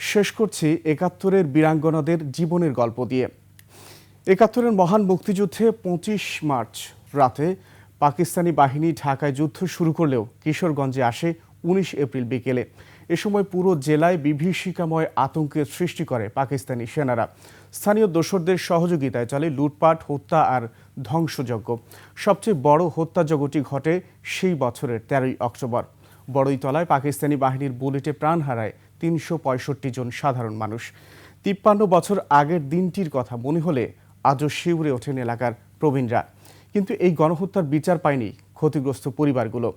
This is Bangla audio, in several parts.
শেষ করছি একাত্তরের বীরাঙ্গনাদের জীবনের গল্প দিয়ে। একাত্তরের মহান মুক্তিযুদ্ধে পঁচিশ মার্চ রাতে পাকিস্তানি বাহিনী ঢাকায় যুদ্ধ শুরু করলেও কিশোরগঞ্জে আসে উনিশ এপ্রিল বিকেলে। এ সময় পুরো জেলায় বিভীষিকাময় আতঙ্কের সৃষ্টি করে পাকিস্তানি সেনারা। স্থানীয় দোসরদের সহযোগিতায় চলে লুটপাট, হত্যা আর ধ্বংসযজ্ঞ। সবচেয়ে বড় হত্যাযজ্ঞটি ঘটে সেই বছরের তেরোই অক্টোবর। বড়ইতলায় পাকিস্তানি বাহিনীর বুলেটে প্রাণ হারায় তিনশো পঁয়ষট্টি জন সাধারণ মানুষ। তিপ্পান্ন বছর আগের দিনটির কথা মনে হলে আজও শিউরে ওঠেন এলাকার প্রবীণরা। কিন্তু এই গণহত্যার বিচার পায়নি ক্ষতিগ্রস্ত পরিবারগুলো।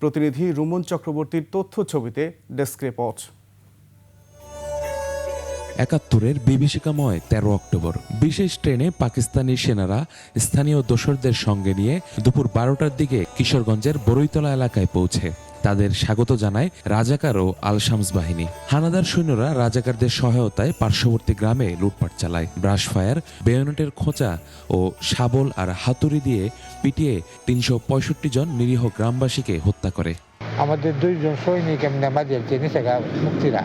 প্রতিনিধি রুমন চক্রবর্তীর তথ্য ছবিতে ডেস্ক রিপোর্ট। একাত্তরের বিভীষিকাময় তেরো অক্টোবর। বিশেষ ট্রেনে পাকিস্তানি সেনারা স্থানীয় দোসরদের সঙ্গে নিয়ে দুপুর বারোটার দিকে কিশোরগঞ্জের বরৈতলা এলাকায় পৌঁছে। তাদের স্বাগত জানায় রাজাকার ও আল শামস বাহিনী। হানাদার সৈন্যরা রাজাকারদের সহায়তায় পার্শ্ববর্তী গ্রামে লুটপাট চালায়। ব্রাশ ফায়ার, বেয়নেটের খোঁচা ও শাবল আর হাতুড়ি দিয়ে পিটিয়ে তিনশো পঁয়ষট্টি জন নিরীহ গ্রামবাসীকে হত্যা করে। আমাদের দুইজন সৈনিক এমনি জিনিস মুক্তিরা।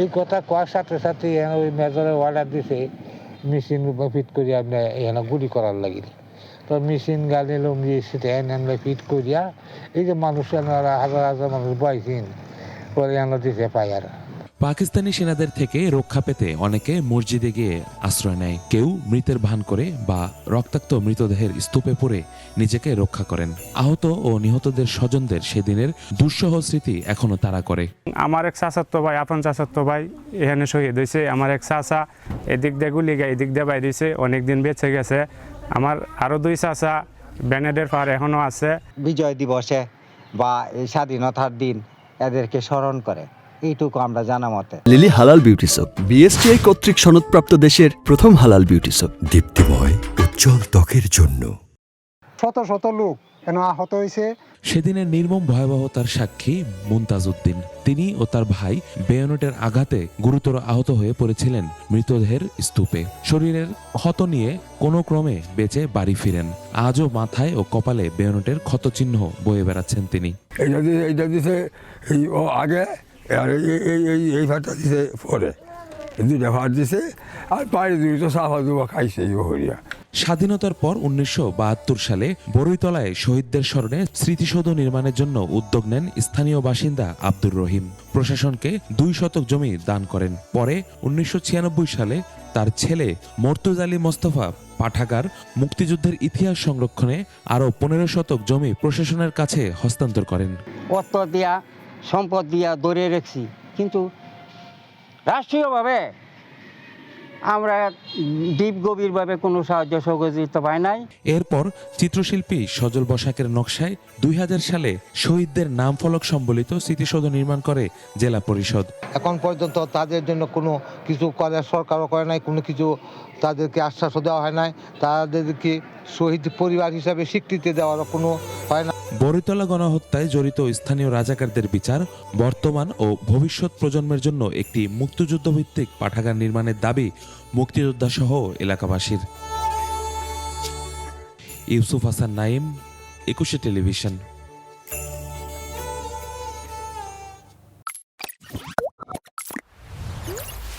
এই কথা কোয়ার সাথে সাথে ওই মেজরে অর্ডার দিছে মেশিন ফিট করি আপনি এখানে গুলি করার লাগিল। তো মেশিন গালি লঙ্গি সেটা এনে ফিট করিয়া এই যে মানুষ হাজার হাজার মানুষ বয়সিন পরে এনে দিছে পায়ার পাকিস্তানি সেনাদের থেকে রক্ষা পেতে অনেকে মসজিদে গিয়ে আশ্রয় নেয়। কেউ মৃতের ভান করে বা রক্তাক্ত মৃতদেহের স্তূপে পড়ে নিজেকে রক্ষা করেন। আহত ও নিহতদের স্বজনদের সেদিনের দুঃসহ স্মৃতি এখনও তারা করে। আমার এক চাচাতো ভাই আপন চাচাতো ভাই এখানে শহীদ হয়েছে। আমার এক চাচা এদিক দিয়ে গুলি গায়ে এদিক দিয়ে বাইর হয়েছে অনেকদিন বেঁচে গেছে। আমার আরও দুই চাচা ব্যানেডের পাহাড় এখনও আছে। বিজয় দিবসে বা এই স্বাধীনতার দিন এদেরকে স্মরণ করে। এইটুকু আমরা জানা মতে। লিলি হালাল বিউটি সপ বিএসটিআই কর্তৃক সনদপ্রাপ্ত দেশের প্রথম হালাল বিউটি সপ দীপ্তিময় উজ্জ্বল ত্বকের জন্য। শত শত লোক কেন আহত হয়েছে? সেদিনের নির্মম ভয়াবহতার সাক্ষী মুমতাজ উদ্দিন তিনি ও তার ভাই বেয়নটের আঘাতে গুরুতর আহত হয়ে পড়েছিলেন মৃতদেহের স্তূপে। শরীরের ক্ষত নিয়ে কোনো ক্রমে বেঁচে বাড়ি ফিরেন। আজও মাথায় ও কপালে বেয়নটের ক্ষতচিহ্ন বয়ে বেড়াচ্ছেন তিনি। এইটা দিছে এইটা দিছে এই ও আগে আর এই এই এই এই ভাতটা দিছে পরে। ভাত দিছে আর পায়ে দুই তো সাফা দুবা খাইছে হরিয়া স্বাধীনতার পর উনিশশো বাহাত্তর সালে বরৈতলায় শহীদদের স্মরণে স্মৃতিসৌধ নির্মাণের জন্য উদ্যোগ নেন স্থানীয় বাসিন্দা আব্দুর রহিম। প্রশাসনকে দুই শতক জমি দান করেন। পরে উনিশশো ছিয়ানব্বই সালে তার ছেলে মর্তুজ আলী মোস্তফা পাঠাগার মুক্তিযুদ্ধের ইতিহাস সংরক্ষণে আরও পনেরো শতক জমি প্রশাসনের কাছে হস্তান্তর করেন। অর্থ দিয়া, সম্পদ দিয়া ধরে রেখছি। কিন্তু রাষ্ট্রীয়ভাবে আমরা দ্বীপ গভীরভাবে কোনো সাহায্য সহযোগিতা পাই নাই। এরপর চিত্রশিল্পী সজল বসাকের নকশায় দুই হাজার সালে শহীদদের নাম ফলক সম্বলিত স্মৃতিসৌধ নির্মাণ করে জেলা পরিষদ। এখন পর্যন্ত তাদের জন্য কোনো কিছু করে সরকারও করে নাই কোনো কিছু তাদেরকে আশ্বাসও দেওয়া হয় নাই। তাদেরকে শহীদ পরিবার হিসাবে স্বীকৃতি দেওয়ারও কোনো হয় না। বরিতলা গণহত্যায় জড়িত স্থানীয় রাজাকারদের বিচার, বর্তমান ও ভবিষ্যৎ প্রজন্মের জন্য একটি মুক্তিযুদ্ধভিত্তিক পাঠাগার নির্মাণের দাবি মুক্তিযোদ্ধা সহ এলাকাবাসীর। ইউসুফ হাসান নাইম একুশে টেলিভিশন।